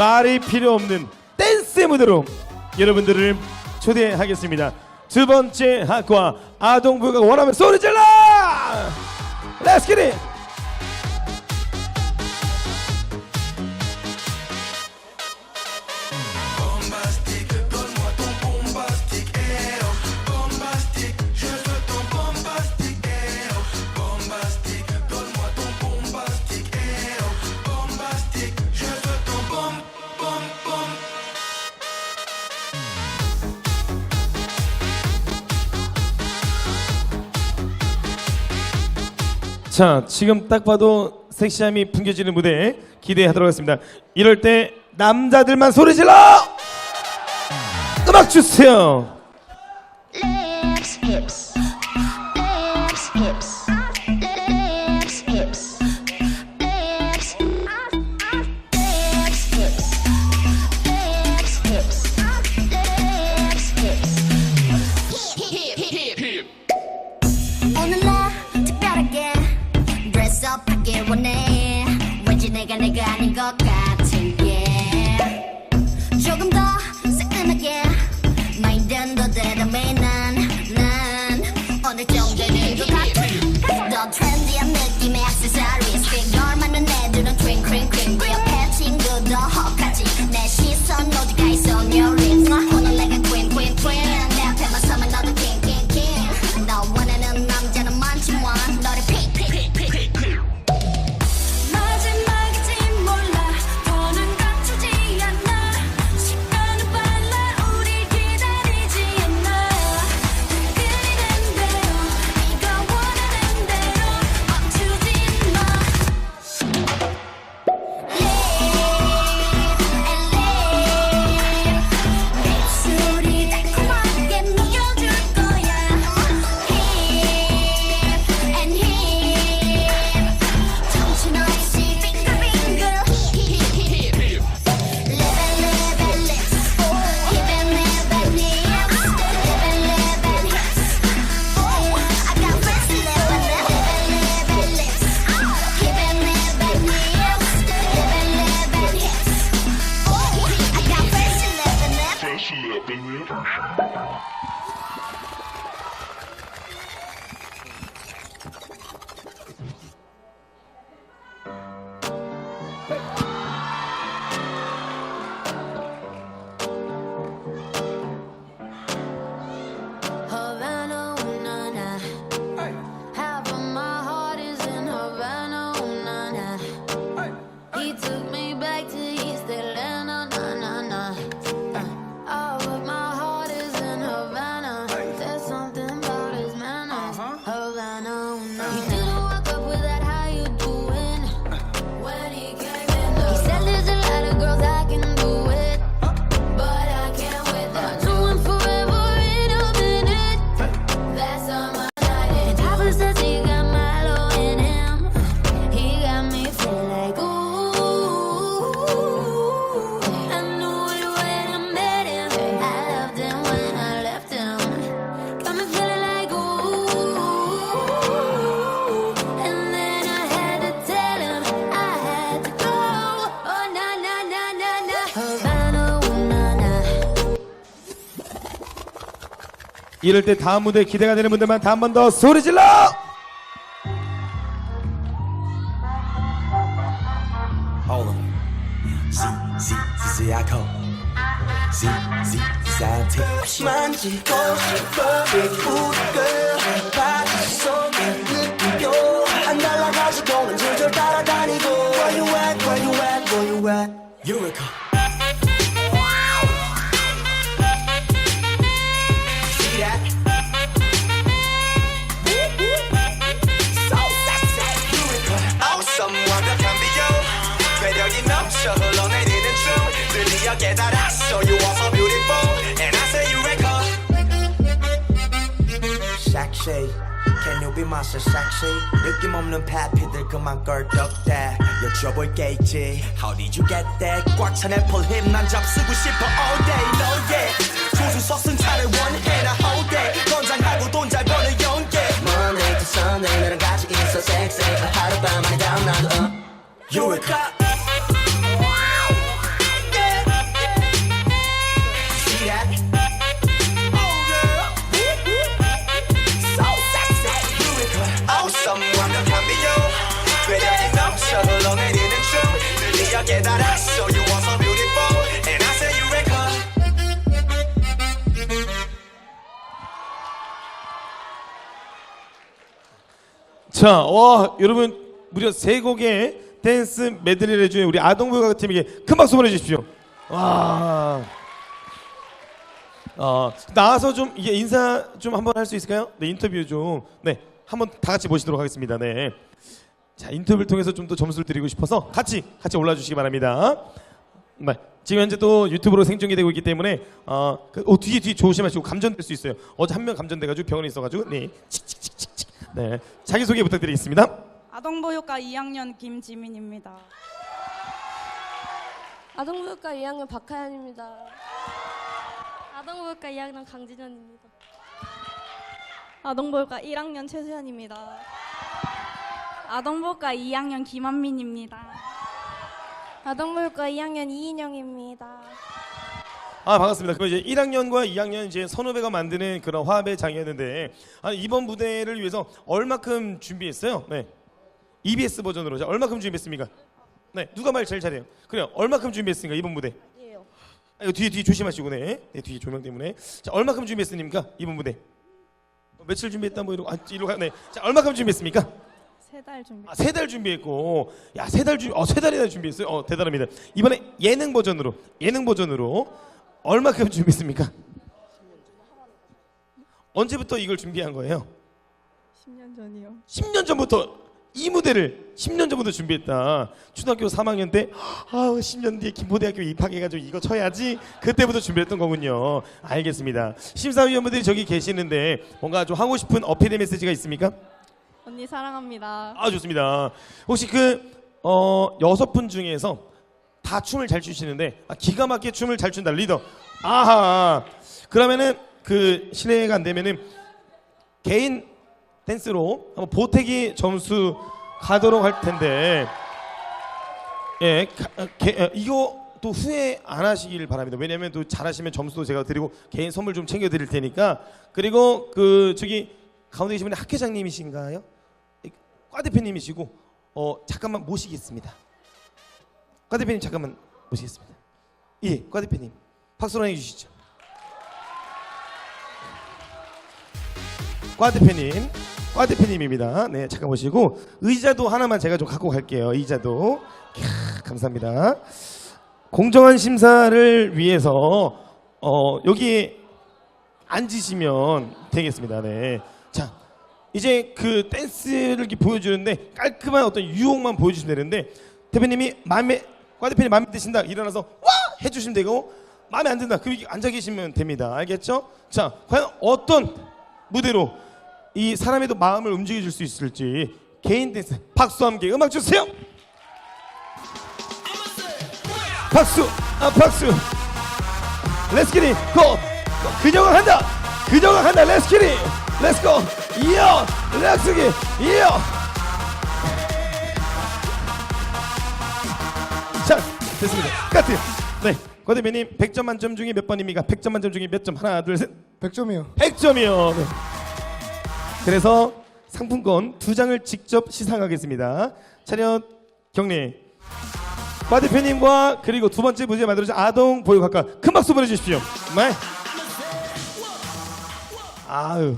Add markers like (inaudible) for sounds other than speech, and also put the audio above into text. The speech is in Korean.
말이 필요 없는 댄스의 무대로 여러분들을 초대하겠습니다. 두 번째 학과 아동부가 원하면 소리 질러! Let's get it! 자, 지금 딱 봐도 섹시함이 풍겨지는 무대 기대하도록 하겠습니다. 이럴 때 남자들만 소리 질러! 음악 주세요. 원해 왠지 내가 내가 아닌 것 같은 神。around. 이럴 때 다음 무대 기대가 되는 분들만 다한번 더 소리 질러! Hold on. Z, Z, Z, Z, I call. Z, Z, Z, I take. 만지고 싶어 Big booty girl 바지 속에 느낌표 안 날아가지고는 줄줄 따라다니고 Where you at, where you at, where you at Eureka. Sexy Can you be my so sexy 느낌 없는 패피들 그만 껄떡대 여쭤볼게 있지. How did you get that? 꽉 찬 애플 힘난 잡쓰고 싶어 all day. No yeah. 조수석 승차를 원해 나 whole day. 건장하고 돈 잘 버는 연계. Monday to Sunday 너랑 같이 있어 sexy 하룻밤 안에 다음 날도 uh. Eureka. 자, 와 여러분 무려 세 곡의 댄스 메들리를 해준 우리 아동부가 팀에게 큰 박수 보내주십시오. 와. 어, 나와서 좀 이게 인사 좀 한번 할 수 있을까요? 네 인터뷰 좀 네 한번 다 같이 모시도록 하겠습니다. 네. 자 인터뷰를 통해서 좀 더 점수를 드리고 싶어서 같이 같이 올라주시기 바랍니다. 네. 지금 현재 또 유튜브로 생중계 되고 있기 때문에 어, 그, 어 뒤에 뒤에 조심하시고 감전될 수 있어요. 어제 한 명 감전돼가지고 병원에 있어가지고 네 칙칙칙칙칙 네 자기 소개 부탁드리겠습니다. 아동보육과 2학년 김지민입니다. 아동교육과 2학년 박하연입니다. 아동교육과 2학년 강진현입니다. 아동보육과 1학년 최수현입니다. 아동보육과 2학년 김한민입니다. 아동교육과 2학년 이인영입니다. 아 반갑습니다. 그럼 이제 1학년과 2학년 이제 선후배가 만드는 그런 화합의 장이었는데 아, 이번 무대를 위해서 얼마큼 준비했어요? 네. EBS 버전으로 자, 얼마큼 준비했습니까? 네. 누가 말 제일 잘해요? 그래요. 얼마큼 준비했습니까? 이번 무대? 아, 이거 뒤에 뒤에 조심하시고 네. 네 뒤에 조명 때문에 자 얼마큼 준비했습니까? 이번 무대? 어, 며칠 준비했다 뭐 이러고 아 가. 네. 자 얼마큼 준비했습니까? 세 달 준비. 아, 세 달 준비했고, 야, 세 달 준, 어, 세 달이나 준비했어요. 어, 대단합니다. 이번에 예능 버전으로, 예능 버전으로 얼마큼 (laughs) 준비했습니까? 언제부터 이걸 준비한 거예요? 10년 전이요. 10년 전부터 이 무대를 10년 전부터 준비했다. 초등학교 3학년 때, 아, 10년 뒤에 김포대학교 입학해가지고 이거 쳐야지. 그때부터 준비했던 거군요. 알겠습니다. 심사위원분들이 저기 계시는데 뭔가 좀 하고 싶은 어필의 메시지가 있습니까? 언니 사랑합니다. 아 좋습니다. 혹시 그 어, 여섯 분 중에서 다 춤을 잘 추시는데 아, 기가 막히게 춤을 잘 춘다 리더. 아하. 그러면은 그 실례가 안 되면은 개인 댄스로 한번 보태기 점수 가도록 할 텐데 예 가- 어, 개, 어, 이거 또 후회 안 하시길 바랍니다. 왜냐면 또 잘하시면 점수도 제가 드리고 개인 선물 좀 챙겨 드릴 테니까 그리고 그 저기 가운데 계신 분이 학회장님이신가요? 과 대표님이시고 어 잠깐만 모시겠습니다. 과 대표님 잠깐만 모시겠습니다. 예, 과 대표님 박수로 해주시죠. 과 대표님, 과 대표님입니다. 네, 잠깐 모시고 의자도 하나만 제가 좀 갖고 갈게요. 의자도 캬, 감사합니다. 공정한 심사를 위해서 어 여기 앉으시면 되겠습니다. 네. 자, 이제 그 댄스를 이렇게 보여주는데 깔끔한 어떤 유혹만 보여주시면 되는데 대표님이 마음에 과 대표님 마음에 드신다 일어나서 와 해주시면 되고 마음에 안 든다 그럼 앉아 계시면 됩니다. 알겠죠? 자, 과연 어떤 무대로 이 사람의 도 마음을 움직여 줄 수 있을지 개인 댄스 박수 함께 음악 주세요. 박수, 아 박수. It, go. 그녀가 한다. 그녀가 한다. Get go. 이어. It. 이어. 자, 됐습니다. 까트. 네. 권 대표님 100점 만점 중에 몇 번입니까? 100점 만점 중에 몇 점? 하나, 둘, 셋. 100점이요. 100점이요. 네. 그래서 상품권 두 장을 직접 시상하겠습니다. 차렷 경례. 과 대표님과 그리고 두 번째 무대 만들어진 아동 보육학과 큰 박수 보내주십시오. 네. 아유.